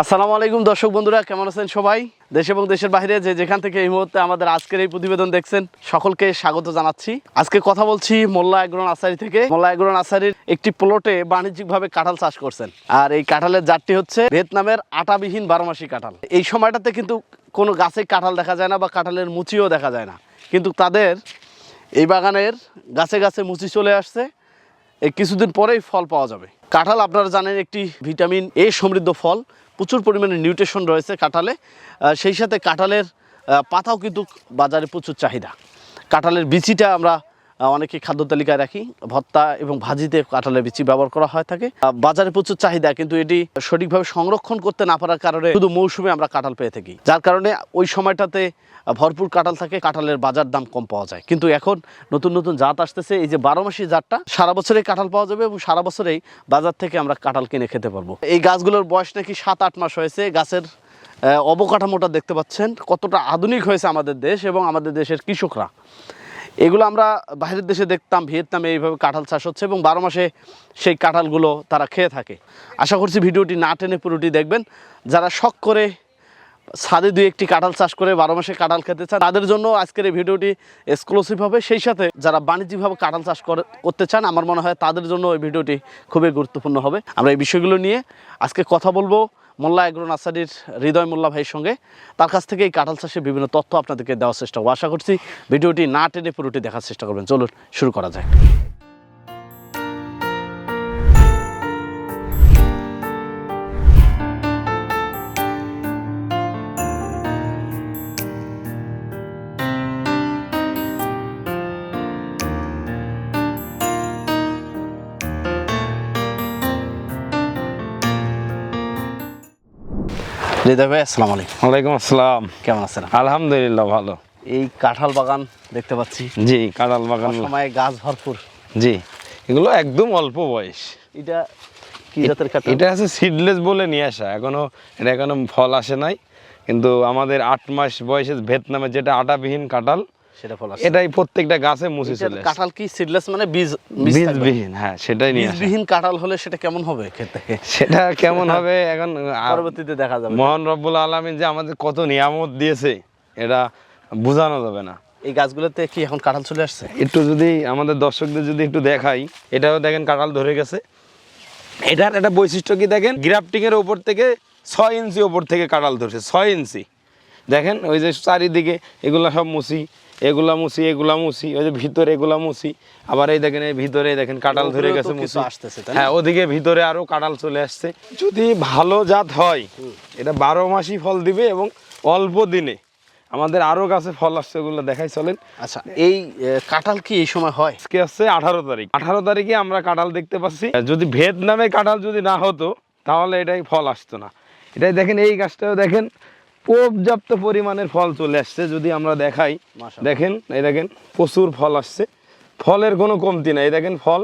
আসসালামু আলাইকুম দর্শক বন্ধুরা, কেমন আছেন সবাই? দেশ এবং দেশের বাইরে যে যেখান থেকে এই মুহূর্তে আমাদের আজকের এই প্রতিবেদন দেখছেন, সকলকে স্বাগত জানাচ্ছি। আজকে কথা বলছি মোল্লা এগ্রন আসারি থেকে। মোল্লা এগ্রন আসারির একটি প্লটে বাণিজ্যিকভাবে কাঁঠাল চাষ করছেন। আর এই কাঁঠালের জাতটি হচ্ছে ভিয়েতনামের আটাবিহীন বারোমাসি কাঁঠাল। এই সময়টাতে কিন্তু কোনো গাছে কাঁঠাল দেখা যায় না বা কাঁঠালের মুচিও দেখা যায় না। কিন্তু তাদের এই বাগানের গাছে গাছে মুচি চলে আসছে। এই কিছুদিন পরেই ফল পাওয়া যাবে। কাঁঠাল আপনারা জানেন একটি ভিটামিন এ সমৃদ্ধ ফল। প্রচুর পরিমাণে নিউট্রেশন রয়েছে কাঁঠালে। সেই সাথে কাঁঠালের পাতাও কিন্তু বাজারে প্রচুর চাহিদা। কাঁঠালের বিচিটা আমরা অনেকে খাদ্য তালিকায় রাখি। ভত্তা এবং ভাজিতে কাঁঠালের বিচি ব্যবহার করা হয় থাকে। বাজারে প্রচুর চাহিদা, কিন্তু এটি সঠিকভাবে সংরক্ষণ করতে না পারার কারণে শুধু মৌসুমে আমরা কাঁঠাল পেয়ে থাকি। যার কারণে ওই সময়টাতে ভরপুর কাঁঠাল থাকে, কাঁঠালের বাজার দাম কম পাওয়া যায়। কিন্তু এখন নতুন নতুন জাত আসতেছে, এই যে বারো মাসি জাতটা, সারা বছরেই কাঁঠাল পাওয়া যাবে এবং সারা বছরেই বাজার থেকে আমরা কাঁঠাল কিনে খেতে পারব। এই গাছগুলোর বয়স নাকি সাত, আট মাস হয়েছে। গাছের অবকাঠামোটা দেখতে পাচ্ছেন, কতটা আধুনিক হয়েছে আমাদের দেশ এবং আমাদের দেশের কৃষকরা। এগুলো আমরা বাইরের দেশে দেখতাম, ভিয়েতনামে এইভাবে কাঁঠাল চাষ হচ্ছে এবং বারো মাসে সেই কাঁঠালগুলো তারা খেয়ে থাকে। আশা করছি ভিডিওটি না টেনে পুরোটি দেখবেন। যারা শখ করে ছাদে দুই একটি কাঁঠাল চাষ করে বারো মাসে কাঁঠাল খেতে চান, তাদের জন্য আজকের এই ভিডিওটি এক্সক্লুসিভ হবে। সেই সাথে যারা বাণিজ্যিকভাবে কাঁঠাল চাষ করে- করতে চান, আমার মনে হয় তাদের জন্য এই ভিডিওটি খুবই গুরুত্বপূর্ণ হবে। আমরা এই বিষয়গুলো নিয়ে আজকে কথা বলব। মোল্লা এগ্রো নার্সারির হৃদয় মোল্লা ভাইয়ের সঙ্গে। তার কাছ থেকে এই কাঁঠাল চাষের বিভিন্ন তথ্য আপনাদেরকে দেওয়ার চেষ্টা করব। আশা করছি ভিডিওটি না টেনে পুরোটি দেখার চেষ্টা করবেন। চলুন, শুরু করা যায় হৃদয় ভাই আসসালাম আলাইকুম। ওয়ালাইকুম আসসালাম। কেমন আছেন? আলহামদুলিল্লাহ ভালো। এই কাঁঠাল বাগান দেখতে পাচ্ছি। জি কাঁঠাল বাগান। সময় গাছ ভরপুর। জি এগুলো একদম অল্প বয়স। এটা কি জাতের কাঁঠাল? এটা আছে সিডলেস বলে নিয়ে আসা। এখনও এটা এখনও ফল আসে নাই। কিন্তু আমাদের আট মাস বয়সে ভিয়েতনামে যেটা আটাবিহীন কাঁঠাল সেটা ফল এটাই প্রত্যেকটা গাছে মুছে চলে কাঁঠাল কি সিডলেস মানে বীজ বীজ বীজবিহীন হ্যাঁ সেটাই নিয়ে বীজবিহীন কাঁঠাল হলে সেটা কেমন হবে খেতে সেটা কেমন হবে এখন পরবর্তীতে দেখা যাবে। মহান রব্বুল আলমিন যে আমাদের কত নিয়ামত দিয়েছে এটা বোঝানো যাবে না। এই গাছগুলোতে কি এখন কাঁঠাল চলে আসছে? একটু যদি আমাদের দর্শকদের যদি একটু দেখাই এটাও দেখেন কাঁঠাল ধরে গেছে। এটার একটা বৈশিষ্ট্য কি দেখেন? গ্রাফটিং এর ওপর থেকে ছয় ইঞ্চি ওপর থেকে কাঁঠাল ধরছে ছয় ইঞ্চি। দেখেন ওই যে চারিদিকে এগুলা সব মুছি এগুলা মুছি এগুলা মুছি ওই যে ভিতরে এগুলা মুছি আবার এই দেখেন এই ভিতরে দেখেন কাঁঠাল ধরে গেছে আসতেছে, হ্যাঁ ওদিকে ভিতরে আরও কাঁঠাল চলে আসছে। যদি ভালো জাত হয় এটা বারো মাসই ফল দিবে এবং অল্প দিনে। আমাদের আরও গাছে ফল আসছে ওগুলো দেখাই চলেন। আচ্ছা এই কাঁঠাল কি এই সময় হয়? আজকে আসছে আঠারো তারিখ। আঠারো তারিখে আমরা কাঁঠাল দেখতে পাচ্ছি। যদি ভেদ নামে কাঁঠাল যদি না হতো তাহলে এটাই ফল আসতো না। এটাই দেখেন এই গাছটাও দেখেন পর্যাপ্ত পরিমাণের ফল চলে আসছে যদি আমরা দেখাই। দেখেন এই দেখেন প্রচুর ফল আসছে। ফলের কোনো কমতি নাই। এই দেখেন ফল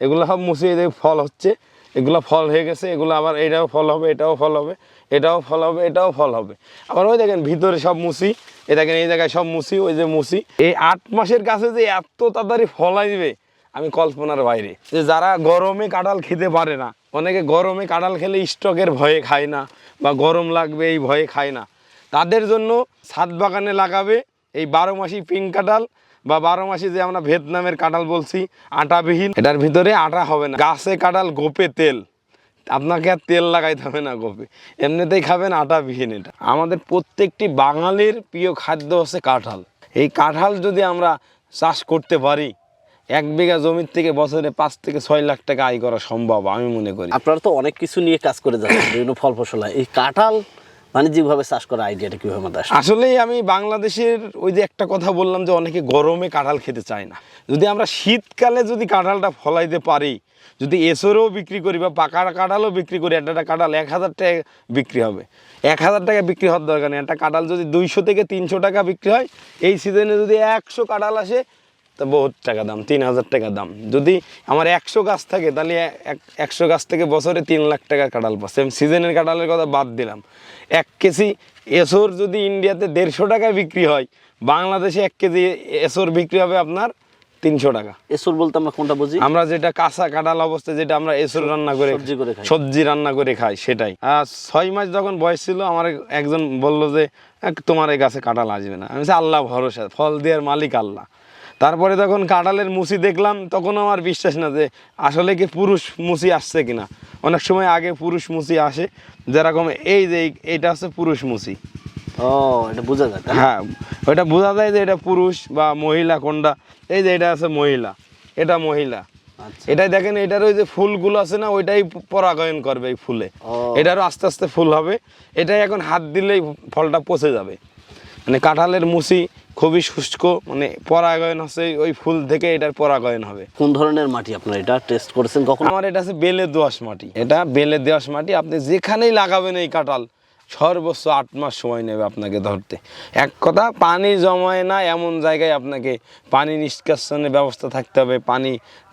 এগুলো সব মুছে এই দেখেন ফল হচ্ছে। এগুলো ফল হয়ে গেছে এগুলো আবার এটাও ফল হবে এটাও ফল হবে এটাও ফল হবে এটাও ফল হবে। আবার ওই দেখেন ভিতরে সব মুছি এই দেখেন এই জায়গায় সব মুছি ওই যে মুছি। এই আট মাসের কাছে যে এত তাড়াতাড়ি ফল আসবে আমি কল্পনার বাইরে। যে যারা গরমে কাঁঠাল খেতে পারে না অনেকে গরমে কাঁঠাল খেলে স্টকের ভয়ে খায় না বা গরম লাগবে এই ভয়ে খায় না। তাদের জন্য ছাদ বাগানে লাগাবে এই বারো মাসি পিঙ্ক কাঁঠাল বা বারো মাসি যে আমরা ভিয়েতনামের কাঁঠাল বলছি, আটাবিহীন, এটার ভিতরে আটা হবে না। গাছে কাঁঠাল, গোপে তেল। আপনাকে আর তেল লাগাইতে হবে না গোপে। এমনিতেই খাবেন আটাবিহীন এটা। আমাদের প্রত্যেকটি বাঙালির প্রিয় খাদ্য হচ্ছে কাঁঠাল। এই কাঁঠাল যদি আমরা চাষ করতে পারি, এক বিঘা জমির থেকে বছরে পাঁচ থেকে ছয় লাখ টাকা আয় করা সম্ভব, আমি মনে করি। আপনারা তো অনেক কিছু নিয়ে কাজ করে যাচ্ছেন, বিভিন্ন ফল ফসল এই কাঁঠাল বাণিজ্যিকভাবে চাষ করা আইডিয়াটা কীভাবে মাথায় আসে আসলেই আমি বাংলাদেশের ওই যে একটা কথা বললাম যে অনেকে গরমে কাঁঠাল খেতে চায় না। যদি আমরা শীতকালে যদি কাঁঠালটা ফলাইতে পারি, যদি এসরেও বিক্রি করি বা পাকা কাঁঠালও বিক্রি করি, একটা একটা কাঁঠাল এক হাজার টাকা বিক্রি হবে। এক হাজার টাকা বিক্রি হওয়ার দরকার নেই। একটা কাঁঠাল যদি দুইশো থেকে তিনশো টাকা বিক্রি হয়, এই সিজনে যদি একশো কাঁঠাল আসে তা বহুত টাকা দাম তিন হাজার টাকা দাম। যদি আমার একশো গাছ থাকে তাহলে এক- একশো গাছ থেকে বছরে তিন লাখ টাকা কাঁঠাল পাচ্ছে। আমি সিজনের কাঁঠালের কথা বাদ দিলাম। এক কেজি এসর যদি ইন্ডিয়াতে দেড়শো টাকায় বিক্রি হয় বাংলাদেশে এক কেজি এসর বিক্রি হবে আপনার তিনশো টাকা। এসুর বলতে আমরা কোনটা বুঝি? আমরা যেটা কাঁচা কাঁঠাল অবস্থায় যেটা আমরা এসর রান্না করে সবজি করে খাই। সবজি রান্না করে খাই সেটাই। আর ছয় মাস যখন বয়স ছিল আমার একজন বলল যে তোমার এই গাছে কাঁঠাল আসবে না। আমি আল্লাহ ভরসা ফল দেওয়ার মালিক আল্লাহ। তারপরে তখন কাঁঠালের মুসি দেখলাম তখন আমার বিশ্বাস না যে আসলে কি পুরুষ মুসি আসছে কিনা। অনেক সময় আগে পুরুষ মুসি আসে যেরকম এই যে এইটা হচ্ছে পুরুষ মুসি ও এটা বোঝা যায় হ্যাঁ ওইটা বোঝা যায় যে এটা পুরুষ বা মহিলা কোনটা। এই যে এটা আছে মহিলা এটা মহিলা। আচ্ছা। এটাই দেখেন এটার ওই যে ফুলগুলো আছে না ওইটাই পরাগায়ন করবে এই ফুলে। এটারও আস্তে আস্তে ফুল হবে। এটাই এখন হাত দিলেই ফলটা পচে যাবে। মানে কাঁঠালের মুসি খুবই শুষ্ক মানে পরাগায়ন হচ্ছে ওই ফুল থেকে এটার পরাগায়ন হবে। কোন ধরনের মাটি আপনারা এটা? টেস্ট করেছেন কখন? আমার এটা আছে বেলে দোয়াশ মাটি। এটা বেলে দোয়াশ মাটি আপনি যেখানেই লাগাবেন এই কাঁঠাল সর্বোচ্চ আট মাস সময় নেবে আপনাকে ধরতে। এক কথা পানি জমায় না এমন জায়গায় আপনাকে পানি নিষ্কাশনের ব্যবস্থা থাকতে হবে পানি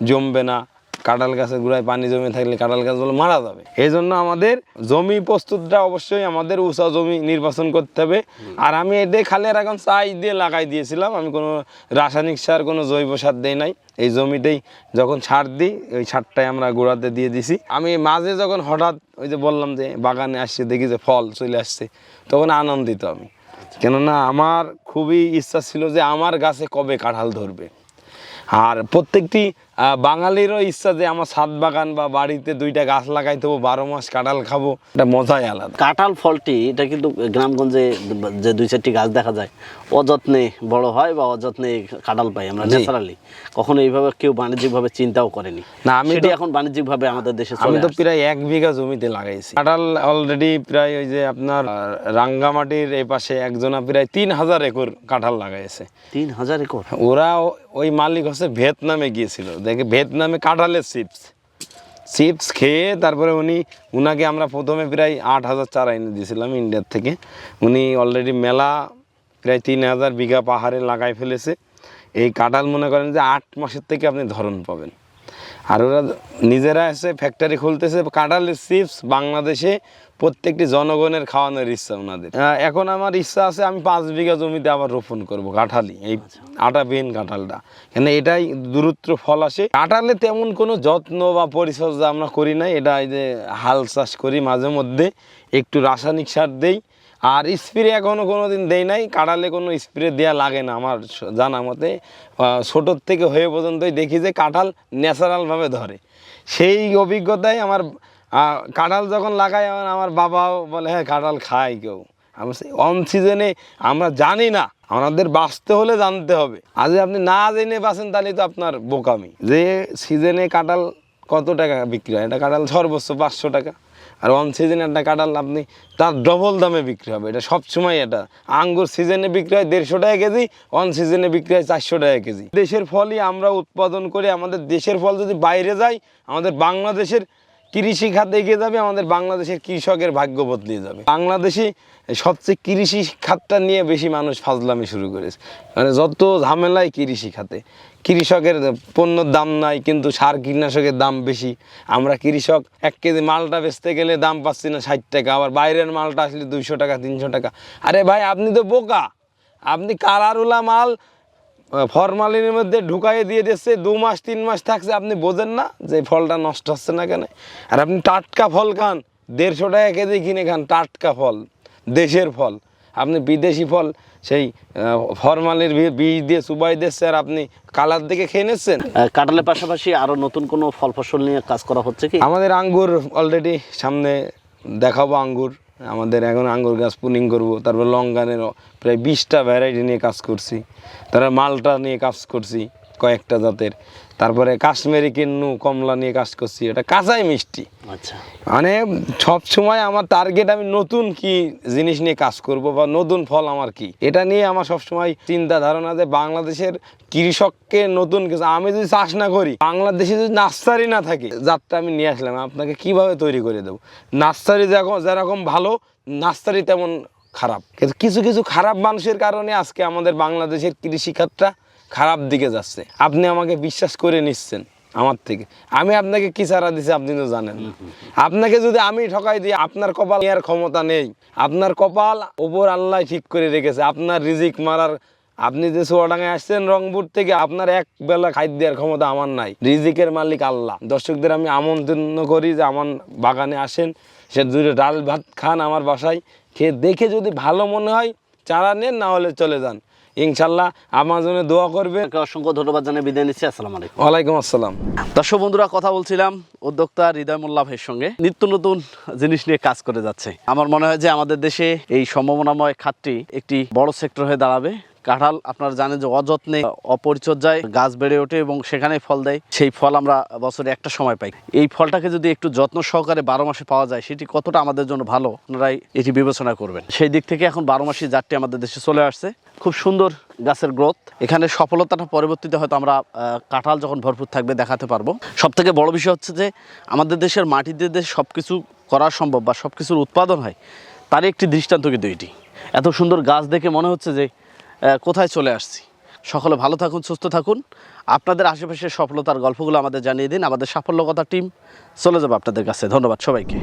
জমবে না। কাঁঠাল গাছের গোড়ায় পানি জমে থাকলে কাঁঠাল গাছগুলো মারা যাবে। এই জন্য আমাদের জমি প্রস্তুতটা অবশ্যই আমাদের উঁচা জমি নির্বাচন করতে হবে। আর আমি এতে খালি এখন চাই দিয়ে লাগাই দিয়েছিলাম। আমি কোনো রাসায়নিক সার, কোনো জৈব সার দেই নাই। এই জমিতেই যখন সার দিই, ওই সারটাই আমরা গোড়াতে দিয়ে দিছি। আমি মাঝে যখন হঠাৎ ওই যে বললাম যে বাগানে আসছে, দেখি যে ফল চলে আসছে, তখন আনন্দিত আমি। কেননা আমার খুবই ইচ্ছা ছিল যে আমার গাছে কবে কাঁঠাল ধরবে। আর প্রত্যেকটি বাঙালিরও ইচ্ছা যে আমার ছাদ বাগান বা বাড়িতে দুইটা গাছ লাগাই দেবো বারো মাস কাঁঠাল খাব। এটা মজাই আলাদা। কাঁঠাল ফলটি এটা কিন্তু গ্রামগঞ্জে যে দুই চারটি গাছ দেখা যায় অযত্নে বড় হয় বা অযত্নে কাঁঠাল পাই আমরা ন্যাচারালি। কখনো এইভাবে কেউ বাণিজ্যিকভাবে চিন্তাও করেনি। না, আমি তো- এখন বাণিজ্যিকভাবে আমাদের দেশে আমি তো প্রায় এক বিঘা জমিতে লাগাইছি। কাঁঠাল অলরেডি প্রায় ওই যে আপনার রাঙ্গামাটির এই পাশে একজনা প্রায় তিন হাজার একর কাঁঠাল লাগাইছে। তিন হাজার একর? ওরা ওই মালিক হচ্ছে ভিয়েতনামে গিয়েছিল। দেখে ভিয়েতনামে কাঁঠালের চিপস। চিপস খেয়ে তারপরে উনি, উনাকে আমরা প্রথমে প্রায় আট হাজার চারা এনে দিয়েছিলাম ইন্ডিয়ার থেকে। উনি অলরেডি মেলা প্রায় তিন হাজার বিঘা পাহাড়ে লাগাই ফেলেছে। এই কাঁঠাল মনে করেন যে আট মাসের থেকে আপনি ধরন পাবেন। আর ওরা নিজেরা এসে ফ্যাক্টরি খুলতেছে। কাঁঠালের চিপস বাংলাদেশে প্রত্যেকটি জনগণের খাওয়ানোর ইচ্ছা ওনাদের। এখন আমার ইচ্ছা আছে আমি পাঁচ বিঘা জমিতে আবার রোপণ করব কাঁঠালি এই আটা আটাবিহীন কাঁঠালটা। কেন এটাই দূরত্ব ফল আসে। কাঁঠালে তেমন কোনো যত্ন বা পরিচর্যা আমরা করি না এটা এই যে হাল চাষ করি মাঝে মধ্যে একটু রাসায়নিক সার দেই আর স্প্রে এখনও কোনো দিন দেই নাই কাঁঠালে কোনো স্প্রে দেওয়া লাগে না আমার জানা মতে। ছোটোর থেকে হয়ে পর্যন্তই দেখি যে কাঁঠাল ন্যাচারালভাবে ধরে। সেই অভিজ্ঞতায় আমার আহ, কাঁঠাল যখন লাগাই আমার- আমার বাবাও বলে হ্যাঁ কাঁঠাল খায় কেউ। আমি অন সিজনে আমরা জানি না আমাদের বাঁচতে হলে জানতে হবে। আজ আপনি না জেনে বাঁচেন তাহলে তো আপনার বোকামি। যে সিজনে কাঁঠাল কত টাকা বিক্রি হয়? এটা কাঁঠাল সর্বোচ্চ পাঁচশো টাকা। আর অন সিজনে একটা কাঁঠাল আপনি তার ডবল দামে বিক্রি হবে। এটা সবসময় এটা। আঙ্গুর সিজনে বিক্রি হয় দেড়শো টাকা কেজি অন সিজনে বিক্রি হয় চারশো টাকা কেজি। দেশের ফলই আমরা উৎপাদন করে আমাদের দেশের ফল যদি বাইরে যায় আমাদের বাংলাদেশের কৃষি খাত এগিয়ে যাবে, আমাদের বাংলাদেশের কৃষকের ভাগ্য বদলে যাবে। বাংলাদেশে সবচেয়ে কৃষি খাতটা নিয়ে বেশি মানুষ ফাজলামি শুরু করেছে। মানে যত ঝামেলাই কৃষি খাতে, কৃষকের পণ্যর দাম নাই, কিন্তু সার কীটনাশকের দাম বেশি। আমরা কৃষক, এক কেজি মালটা বেচতে গেলে দাম পাচ্ছি না ষাট টাকা, আবার বাইরের মালটা আসলে দুইশো টাকা, তিনশো টাকা। আরে ভাই, আপনি তো বোকা। আপনি কালারুলা মাল ফরমালিনের মধ্যে ঢুকাইয়ে দিয়ে দিচ্ছে দু মাস তিন মাস থাকছে আপনি বোঝেন না যে ফলটা নষ্ট হচ্ছে না কেন। আর আপনি টাটকা ফল খান দেড়শো টাকা কেজি কিনে খান টাটকা ফল দেশের ফল। আপনি বিদেশি ফল সেই ফরমালির বীজ দিয়ে চুবাই দিচ্ছে আর আপনি কালার দেখে খেয়ে নিচ্ছেন। কাঁঠালের পাশাপাশি আরও নতুন কোনো ফল ফসল নিয়ে কাজ করা হচ্ছে কি? আমাদের আঙ্গুর অলরেডি সামনে দেখাবো আঙ্গুর। আমাদের এখন আঙ্গুর গাছ পুনিং করব। তারপর লঙ্কানের প্রায় বিশটা ভ্যারাইটি নিয়ে কাজ করছি। তারপর মালটা নিয়ে কাজ করছি। কয়েকটা জাতের। তারপরে কাশ্মীরি কিন্নু কমলা নিয়ে কাজ করছি। এটা কাঁচাই মিষ্টি। আচ্ছা। মানে সব সময় আমার টার্গেট আমি নতুন কি জিনিস নিয়ে কাজ করব বা নতুন ফল আমার কি? এটা নিয়ে আমার সব সময় চিন্তা ধারণা যে বাংলাদেশের কৃষককে নতুন কিছু আমি যদি চাষ না করি বাংলাদেশে যদি নার্সারি না থাকে যাত্রা আমি নিয়ে আসলাম। আপনাকে কীভাবে তৈরি করে দেবো? নার্সারি যেরকম যেরকম ভালো নার্সারি তেমন খারাপ। কিন্তু কিছু কিছু খারাপ মানুষের কারণে আজকে আমাদের বাংলাদেশের কৃষিখাতটা খারাপ দিকে যাচ্ছে। আপনি আমাকে বিশ্বাস করে নিচ্ছেন আমার থেকে। আমি আপনাকে কি চারা দিছি আপনি তো জানেন না। আপনাকে যদি আমি ঠকাই দিই, আপনার কপাল নেওয়ার ক্ষমতা নেই। আপনার কপাল ওপর আল্লাহ ঠিক করে রেখেছে। আপনার রিজিক মারার আপনি যে চুয়াডাঙ্গায় আসছেন রংপুর থেকে, আপনার এক বেলা খাদ্য দেওয়ার ক্ষমতা আমার নাই। রিজিকের মালিক আল্লাহ। দর্শকদের আমি আমন্ত্রণ করি যে আমার বাগানে আসেন। সে দুটো ডাল ভাত খান আমার বাসায়। খেয়ে দেখে যদি ভালো মনে হয়, চারা নেন, না হলে চলে যান। ইনশাল্লাহ আমার জন্য দোয়া করবে অসংখ্য ধন্যবাদ জানিয়ে বিদায় নিচ্ছি। আসসালাম আলাইকুম। ওয়ালাইকুম আসসালাম। দর্শক বন্ধুরা কথা বলছিলাম উদ্যোক্তা হৃদয় মোল্লা ভাইয়ের সঙ্গে। নিত্য নতুন জিনিস নিয়ে কাজ করে যাচ্ছে। আমার মনে হয় যে আমাদের দেশে এই সম্ভাবনাময় খাতটি একটি বড় সেক্টর হয়ে দাঁড়াবে। কাঁঠাল আপনারা জানেন যে অযত্নে অপরিচর্যায় গাছ বেড়ে ওঠে এবং সেখানে ফল দেয়। সেই ফল আমরা বছরে একটা সময় পাই। এই ফলটাকে যদি একটু যত্ন সহকারে বারো মাসে পাওয়া যায়, সেটি কতটা আমাদের জন্য ভালো? আপনারাই এটি বিবেচনা করবেন। সেই দিক থেকে এখন বারো মাসি জাতটি আমাদের দেশে চলে আসছে। খুব সুন্দর গাছের গ্রোথ। এখানে সফলতাটা পরবর্তীতে হয়তো আমরা কাঁঠাল যখন ভরপুর থাকবে দেখাতে পারব। সব থেকে বড় বিষয় হচ্ছে যে, আমাদের দেশের মাটিতে যে সব কিছু করা সম্ভব বা সব কিছুর উৎপাদন হয়, তারই একটি দৃষ্টান্ত কিন্তু এটি। এত সুন্দর গাছ দেখে মনে হচ্ছে যে কোথায় চলে আসছি? সকলে ভালো থাকুন, সুস্থ থাকুন। আপনাদের আশেপাশের সফলতার গল্পগুলো আমাদের জানিয়ে দিন, আমাদের সাফল্য কথা টিম। চলে যাবে আপনাদের কাছে। ধন্যবাদ সবাইকে।